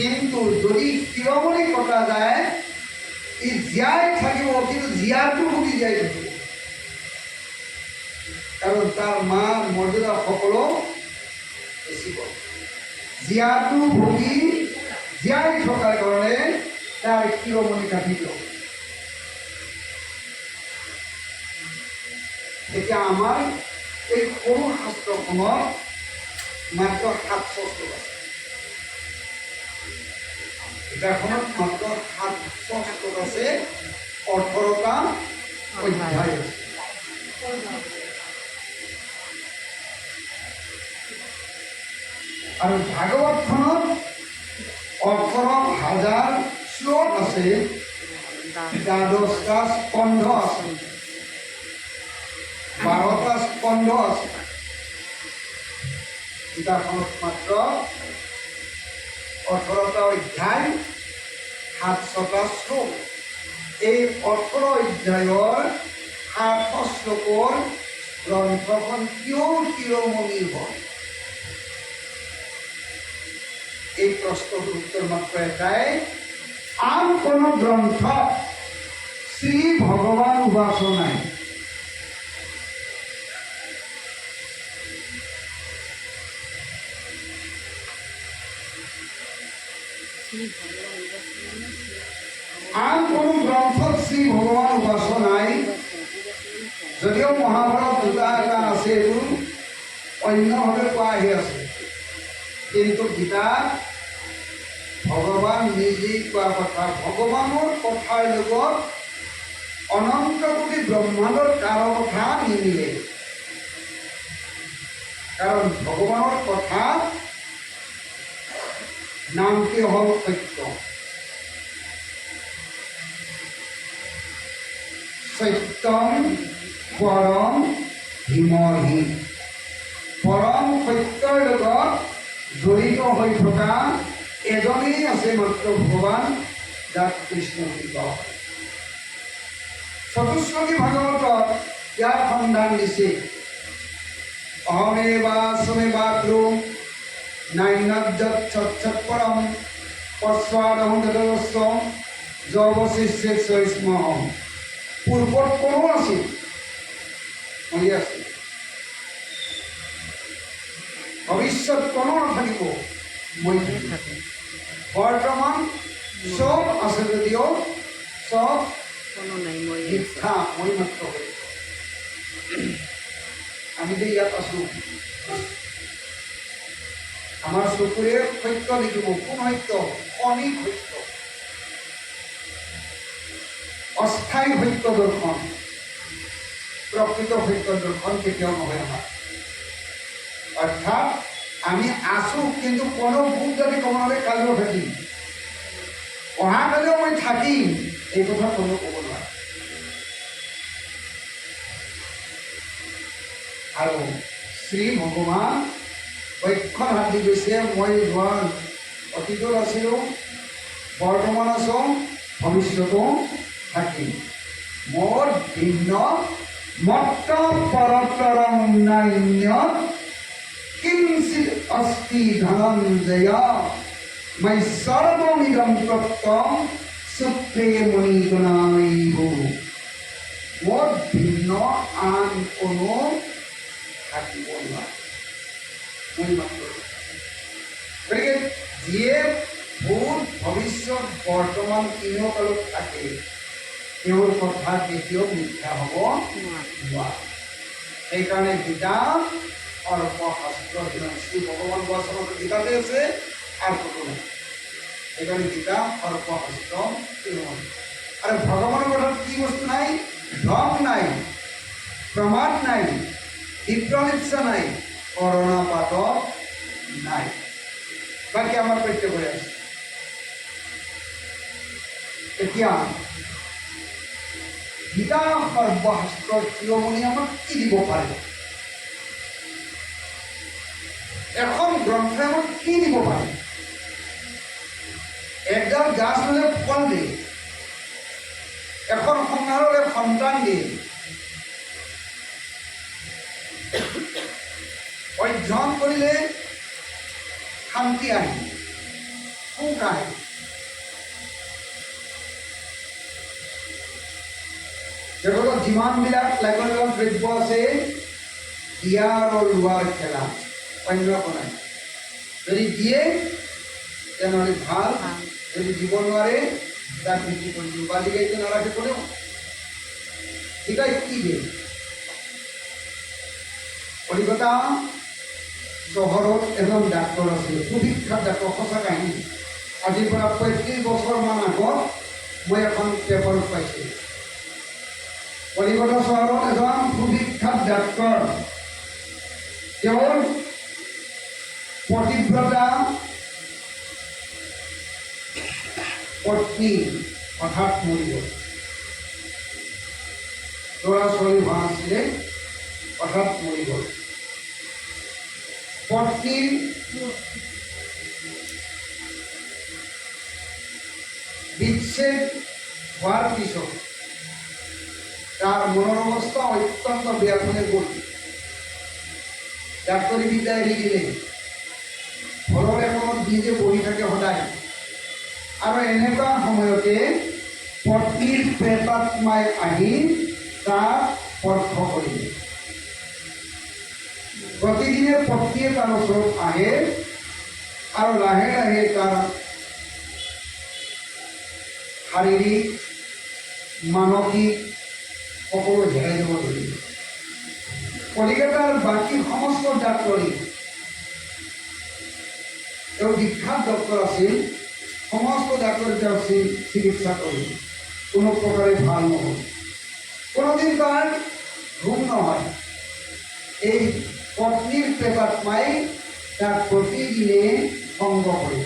কিন্তু যদি শিৰোমণি কটা যায়, ই জীয়াই থাকিব, কিন্তু জীয়াটো ভুগি জীয়াই থাকিব। কাৰণ তাৰ মান মৰ্যাদা সকলো বেছি কম জীয়াটো ভুগি, জীয়াই থকাৰ কাৰণে তাৰ শিৰোমণি কাটি দিয়ক এতিয়া আমাৰ এই সৰু শাস্ত্ৰখনত মাত্ৰ সাতশ শ্লোক আছে। কিতাপখনত মাত্ৰ সাতশ আছে। ওঠৰটা অধ্যায়। আৰু ভাগৱতখনত ওঠৰ হাজাৰ শ্লোক আছে। দ্বাদশটা স্কন্ধ আছে। বাৰটা স্কন্ধ আছে। কিতাপখনত মাত্ৰ ওঠৰটা অধ্যায়। শ্লোক এই ওঠৰ অধ্যায়ৰ সাতশ শ্লোকৰ গ্ৰন্থখন কিয় শিৰোমণি হয় এই প্ৰশ্নটোৰ উত্তৰ মাত্ৰ এটাই, আন কোনো গ্ৰন্থত শ্ৰী ভগৱান উপাসনাই আন কোনো গ্ৰন্থত শ্ৰী ভগৱান উপাসনাই যদিও মহাভাৰত দুটা এটা আছে এইবোৰ, অন্যভাৱে কোৱা আহি আছে। কিন্তু গীতাত ভগৱান নিজেই কোৱা কথা। ভগৱানৰ কথাৰ লগত অনন্ত কোটি ব্ৰহ্মাণ্ডৰ কাৰো কথা নিমিলে। কাৰণ ভগৱানৰ কথা নামটি হ'ল সত্য। সত্যম পৰম হিমহি। পৰম সত্যৰ লগত জড়িত হৈ থকা এজনেই আছে মাত্ৰ ভগৱান, যাক কৃষ্ণ বুলি কোৱা হয় ভাগৱতত ইয়াৰ সন্ধান দিছে। অহমেবা সমেবাত্ৰু নাইনজ্জত পৰম পশ্চাদহম যদস্বম যবশিষ্যে স্মহম পূৰ্বত কোনো আছিল মৰি আছিল ভৱিষ্যত কোনো নাথাকিব মই থাকিম বৰ্তমান চব আছে যদিও চব কোনো নাই মই মিথ্যা মই মাত্ৰ আমি যে ইয়াত আছো আমাৰ চকুৰে সত্য দেখিব কোন সত্য? অনিক সত্য। অস্থায়ী সত্য দৰ্শন প্ৰকৃত সত্য দৰ্শন কেতিয়াও নহয় আমাৰ। অৰ্থাৎ, আমি আছো, কিন্তু কোনো ভোক যদি কমালে কালিও থাকিম অহাকালিও মই থাকিম এই কথা কোনো ক'ব নোৱাৰে। আৰু শ্ৰী ভগৱান বৈক্ষণ হাত গৈছে মই যোৱা অতীতত আছিলোঁ, বৰ্তমান আছোঁ, ভৱিষ্যতো থাকিম মোৰ ভিন্ন মত্ত পৰতৰম নান্য কিঞ্চিত অস্তি ধনঞ্জয়। মই সৰ্বমিদম তত্ত্বম সূত্ৰে মণিগুণাইব মোৰ ভিন্ন আন কোনো থাকিব মাত্ৰ গতিকে যিয়ে ভূত, ভৱিষ্যত, বৰ্তমান তিনিওকালত থাকে তেওঁৰ কথা কেতিয়াও মিথ্যা হ'ব সেইকাৰণে গীতা সৰ্বশাস্ত্ৰ যিমান শ্ৰী ভগৱান বচনত গীতাতে আছে আৰু ক'তো নাই। সেইকাৰণে গীতা সৰ্বশাস্ত্ৰ শিৰোমণি আৰু ভগৱানৰ কথাত কি বস্তু নাই? ধন নাই প্ৰমাদ নাই বিপ্ৰলিপ্সা নাই কৰোণা পাত নাই। বাকী আমাৰ প্ৰত্যেকৰে আছে। এতিয়া গীতা সৰ্বশাস্ত্ৰৰ শিৰোমণি আমাক কি দিব পাৰে এখন গ্ৰন্থই আমাক কি দিব পাৰে একডাল গাছ হ'লে ফল দিয়ে এখন সংসাৰলৈ সন্তান দিয়ে অধ্যয়ন কৰিলে শান্তি আহে সুখ আহে জগতত যিমানবিলাক লাগতিয়াল দ্ৰব্য আছে দিয়া আৰু লোৱাৰ খেলা অন্য একো নাই যদি দিয়ে তেনেহ'লে ভালো যদি দিব নোৱাৰে তাক বিক্ৰী কৰি দিওঁ বা দিলেতো নাৰাখে কোনেও? শিকাই কি দিয়ে কলিকতা চহৰত এজন ডাক্তৰ আছিল সুবিখ্যাত ডাক্তৰ সঁচা কাহিনী। আজিৰ পৰা পঁয়ত্ৰিছ বছৰমান আগত মই এখন পেপাৰত পাইছিলোঁ কলিকতা চহৰত এজন সুবিখ্যাত ডাক্তৰ তেওঁৰ পতিব্ৰতা পত্নী হঠাৎ মৰি ল'ৰা ছোৱালী হোৱা নাছিলে হঠাৎ মৰি পত্নীৰ বিচ্ছেদ হোৱাৰ পিছত তাৰ মনৰ অৱস্থা অত্যন্ত বেয়া হৈ গ'ল ডাক্তৰী বিদ্যা এৰি দিলে ঘৰৰ নিজে বহি থাকে সদায় আৰু এনেকুৱা সময়তে পত্নীৰ প্ৰেতাত্মাই আহি তাক স্পৰ্শ কৰিলে প্ৰতিদিনে পত্নীয়ে তাৰ ওচৰত আহে আৰু লাহে লাহে তাৰ শাৰীৰিক মানসিক সকলো হেৰাই যাব ধৰিলে কলিকতাৰ বাকী সমস্ত ডাক্তৰী তেওঁ বিখ্যাত ডক্তৰ আছিল সমস্ত ডাক্তৰে তেওঁ চিকিৎসা কৰিলে কোনো প্ৰকাৰে ভালো নহ'ল কোনোদিন তাৰ ঘুম নহয় এই পত্নীৰ প্ৰেতাত্মাই তাক প্ৰতিদিনে সংগ কৰে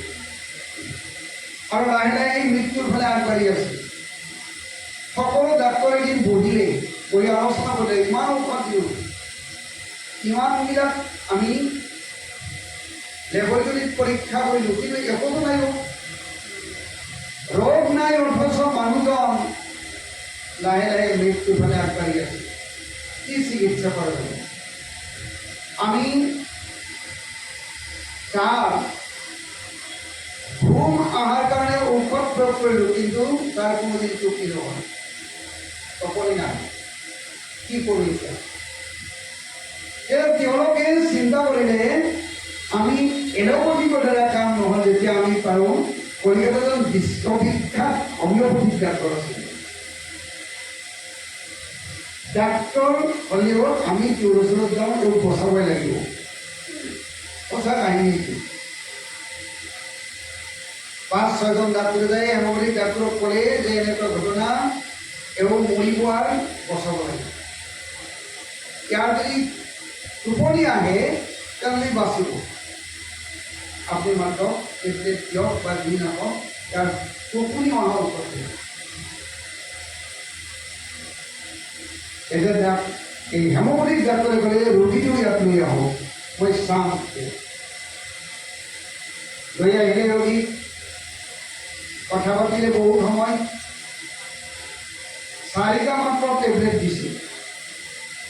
আৰু লাহে লাহে এই মৃত্যুৰ ফালে আগবাঢ়ি আছে সকলো এদিন বহিলে বহি আলোচনা কৰিলে ইমান ঔষধ দিওঁ ইমানবিলাক আমি লেবৰেটৰীত পৰীক্ষা কৰিলোঁ কিন্তু একোতো নাই। ৰোগ নাই, অথচ মানুহজন লাহে লাহে মৃত্যুৰ ফালে আগবাঢ়ি আছে কি চিকিৎসা কৰা যাব আমি তাৰ ঘুম অহাৰ কাৰণে ঔষধ প্ৰয়োগ কৰিলোঁ কিন্তু তাৰ কোনোদিন চুক্তি নহয় নাই কি এতিয়া এতিয়া তেওঁলোকে চিন্তা কৰিলে আমি এলোপেথিকৰ দ্বাৰা কাম নহয় যেতিয়া আমি পাৰোঁ কলিকতাত বিশ্ববিখ্যাত হোমিঅ'পেথিক ডাক্তৰ আছিল ডাক্তৰ হ'লেও আমি তেওঁৰ ওচৰত যাওঁ, তেওঁক বচাবই লাগিব। সঁচা কাহিনী এইটো। পাঁচ ছয়জন ডাক্তৰে যায় এমৰি ডাক্তৰক ক'লে যে এনেকুৱা ঘটনা এওঁ মৰিব আৰু বচাব লাগে ইয়াৰ যদি টোপনি আহে তেনেহ'লে বাচিব। আপুনি মাত্ৰ টেবলেট দিয়ক বা দি নাহক ইয়াৰ টোপনি অহা ঔষধ দিয়ক এতিয়া ডাক এই হেমপতিক ডাক্তৰে ক'লে ৰোগীটো ইয়াত লৈ আহক, মই চাম লৈ আহিলে ৰোগী। কথা পাতিলে বহুত সময়। চাৰিটা মাত্ৰ টেবলেট দিছে।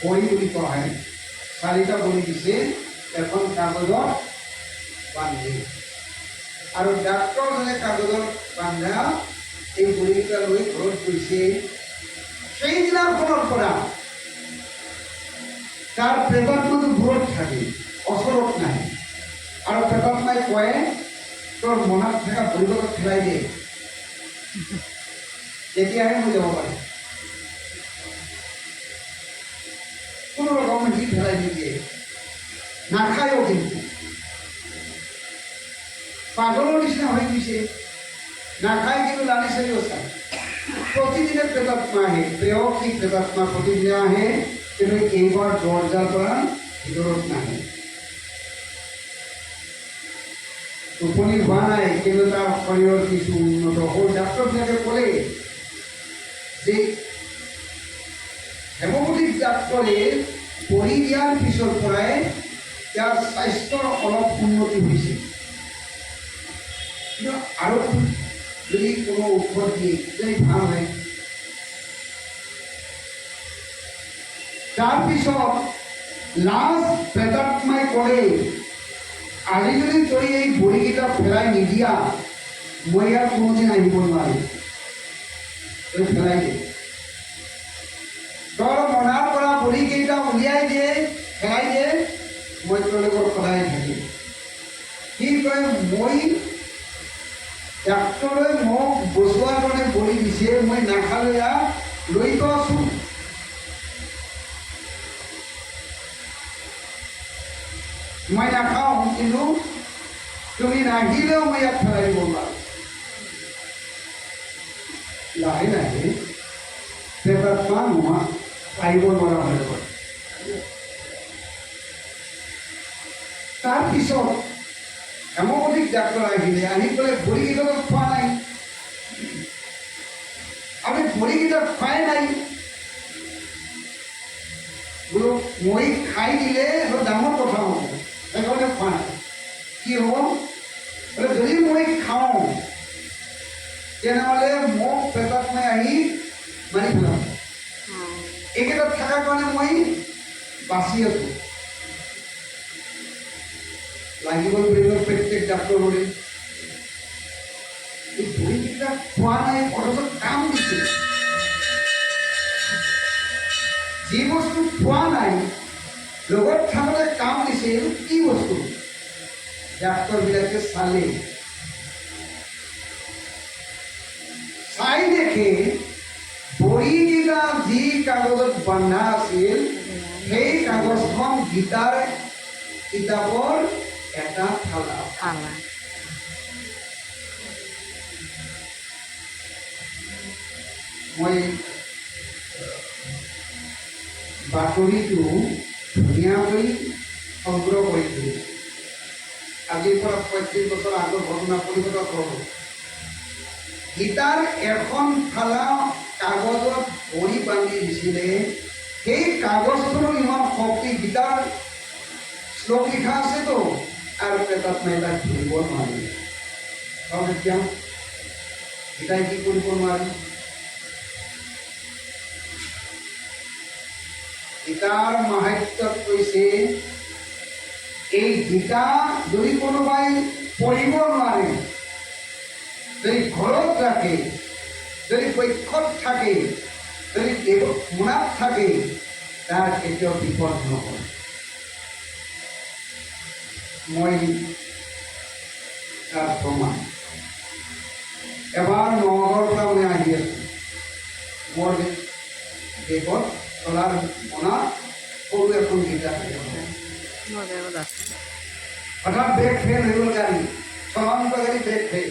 বড়ি বুলি কোৱা হয় চাৰিটা বড়ি দিছে, এখন কাগজত বান্ধি আৰু ডাক্তৰজনে কাগজত বান্ধা, এই বড়িকেইটা লৈ ঘৰত গৈছে সেইদিনাখনৰ পৰা তাৰ প্ৰেতাত্মাটো দূৰত থাকে ওচৰত নাই। আৰু প্ৰেতাত্মাই কয় তোৰ মনত থকা ভৰিগত খেলাই দিয়ে তেতিয়াহে মই যাব পাৰিম কোনো ৰকমে সি ফেলাই নিদিয়ে নাখায়ো কিন্তু পাগলৰ নিচিনা হৈ গৈছে নাখায় কিন্তু লানি চাৰিও চায় প্ৰতিদিনে প্ৰেতাত্মা আহে প্ৰেয়সী প্ৰেতাত্মা প্ৰতিদিনে আহে, কিন্তু এইবাৰ দৰ্জাৰ পৰা ভিতৰত নাহে টোপনি হোৱা নাই কিন্তু তাৰ শৰীৰৰ কিছু উন্নত হ'ল ডাক্তৰবিলাকে ক'লে যে হেমপতিক ডাক্তৰে পঢ়ি দিয়াৰ পিছৰ পৰাই ইয়াৰ স্বাস্থ্যৰ অলপ উন্নতি হৈছে কিন্তু আৰু যদি কোনো ঔষধ দিয়ে যদি ভালো হয় তাৰপিছত লাষ্ট প্ৰেতাত্মাই ক'লে আজি যদি তই এই বড়িকেইটা ফেৰাই নিদিয়া মই ইয়াত কোনোদিন আহিব নোৱাৰিম তই পেলাই দে তোৰ মনাৰ পৰা ভৰিকেইটা উলিয়াই দিয়ে পেলাই দিয়ে মই তোৰ লগত সদায় থাকিম কি কয় মই ডাক্তৰে মোক বচোৱাৰ কাৰণে বলি দিছে, মই নাখালে ইয়াক লৈ আছোঁ মই নাখাওঁ কিন্তু তুমি নাহিলেও মই ইয়াত পেলাই দিব লাহে লাহে নোহোৱা আহিব নোৱাৰা হৈ গ'ল তাৰপিছত হেমপথিক ডাক্তৰ আহিলে আহি পেলাই ভৰিকেইটা খোৱা নাই। আমি ভৰিকেইটা খোৱাই নাই। বোলো মই খাই দিলে ডাঙৰ কথা হ'ব। সেইকাৰণে খোৱা নাই। কি হ'ব? বোলে যদি মই খাওঁ তেনেহ'লে মোক পেটত মই আহি মাৰি পেলাম। এইকেইটাত থকাৰ কাৰণে মই বাচি আছোঁ। লাগিব বুলি প্ৰত্যেক ডাক্তৰৰে এই ভৰিকেইটা খোৱা নাই অথচ কাম দিছে যি বস্তু খোৱা নাই লগত থাকোঁতে কাম দিছে এইটো কি বস্তু? ডাক্তৰবিলাকে চালে চাই দেখে ভৰিকেইটা যি কাগজত বন্ধা আছিল, সেই কাগজখন গীতাৰ কিতাপৰ এটা থালা। থালা। মই বাতৰিটো ধুনীয়াকৈ সংগ্ৰহ কৰিছোঁ। আজিৰ পৰা পঁয়ত্ৰিছ বছৰ আগৰ ঘটনা পৰিৱৰ্তন কৰোঁ। গীতাৰ এখন ফালা কাগজত ভৰি বান্ধি দিছিলে। সেই কাগজখনৰ ইমান শক্তি গীতাৰ শ্লোক লিখা আছেতো আৰু পেটত তাক ধৰিব নোৱাৰি কাৰণ এতিয়া গীতাই কি কৰিব নোৱাৰি গীতাৰ মাহাত্যত কৈছে এই গীতা যদি কোনোবাই পঢ়িব নোৱাৰে যদি ঘৰত ৰাখে যদি পক্ষত থাকে, যদি মোনাত থাকে তাৰ কেতিয়াও বিপদ নহয় মই তাৰ প্ৰমাণ এবাৰ নগাঁৱৰ পৰা মই আহি আছোঁ মোৰ বেগত চলাৰ মোনা সৰু এখন আছে হঠাৎ ব্ৰেক ফেল হৈ গ'ল গাড়ী চলন্ত গাড়ী ব্ৰেক ফেল।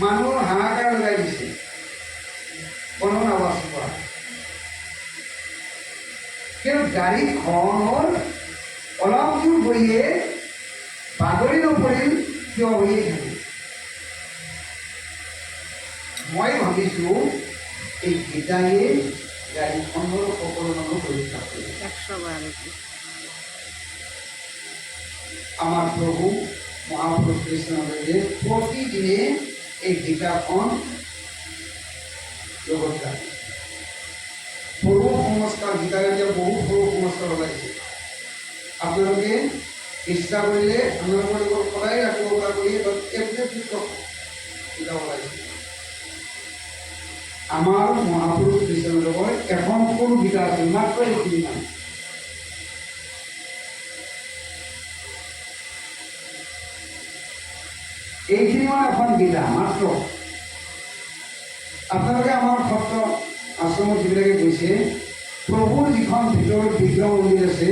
মানুহৰ হাহাকাৰ লগাই দিছে? কোনো নাবাচ পৰা কিন্তু গাড়ীখনৰ অলপ দূৰ গৈয়ে বাগৰি নপৰিল থিয় মই ভাবিছোঁ এই গীতায়ে গাড়ীখনৰ সকলো মানুহ পৰীক্ষা কৰিছে প্রভু মহাপুরুষ কৃষ্ণদেবের প্রতিদিনে এই গীতাখন রাখে সৰু সংস্কাৰ গীতাৰে এতিয়া বহুত সৰু সংস্কাৰ ওলাইছে আপোনালোকে ইচ্ছা আপোনালোকৰ লগত সদায় ৰাখিব পৰা কৰি এভৰি পুস্তক কিতাপ ওলাইছে আমাৰ মহাপুৰুষ কৃষ্ণদেৱৰ এখন সৰু গীতা আছে? মাত্ৰ এইখিনি মান এইখিনি মানে এখন গীতা মাত্ৰ আপোনালোকে আমাৰ সত্ৰ আশ্ৰমত যিবিলাকে গৈছে প্ৰভুৰ যিখন ভিতৰত বিগ্ৰহ মন্দিৰ আছে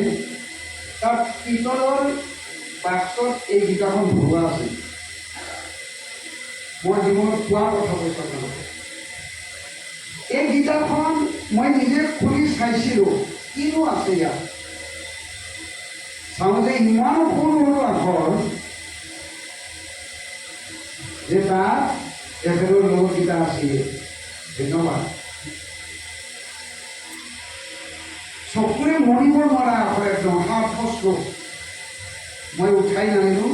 তাত পিতলৰ বাক্সত এই গীতাখন ভৰোৱা আছে। মই জীৱনত পোৱা কথা কৈছোঁ এই গীতাখন মই নিজে খুলি চাইছিলোঁ, কিনো আছে ইয়াত? চাওঁতে ইমান সৰু সৰু আখৰ যে তাত তেখেতৰ লগৰকেইটা আছিল। ধন্যবাদ। চকুৰে মৰিব নোৱাৰা আখৰ একদম সাত মই উঠাই নানিলোঁ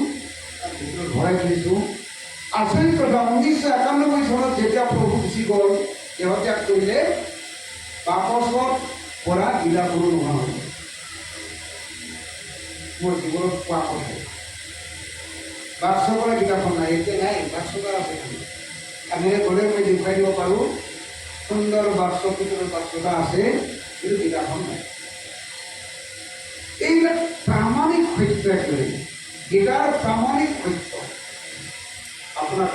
তাৰ ভিতৰত ভৰাই থৈছোঁ আচৰিত কথা ঊনৈছশ একানব্বৈ চনত যেতিয়া প্ৰভু গুচি গ'ল, দেহত্যাগ কৰিলে বাকচত পৰা গীতাবোৰো নোহোৱা হ'ল। মোৰ জীৱনত পোৱা কথা বাক্সকৰা কিতাপখন নাই, এতিয়া নাই বাক্সকাৰ আছে। এনেকৈ গ'লে মই দেখুৱাই দিব পাৰোঁ, সুন্দৰ বাক্স ভিতৰত বাক্স এটা আছে। কিন্তু কিতাপখন নাই এইবিলাক প্ৰামাণিক সত্য একচুৱেলি গীতাৰ প্ৰামাণিক সত্য। আপোনাক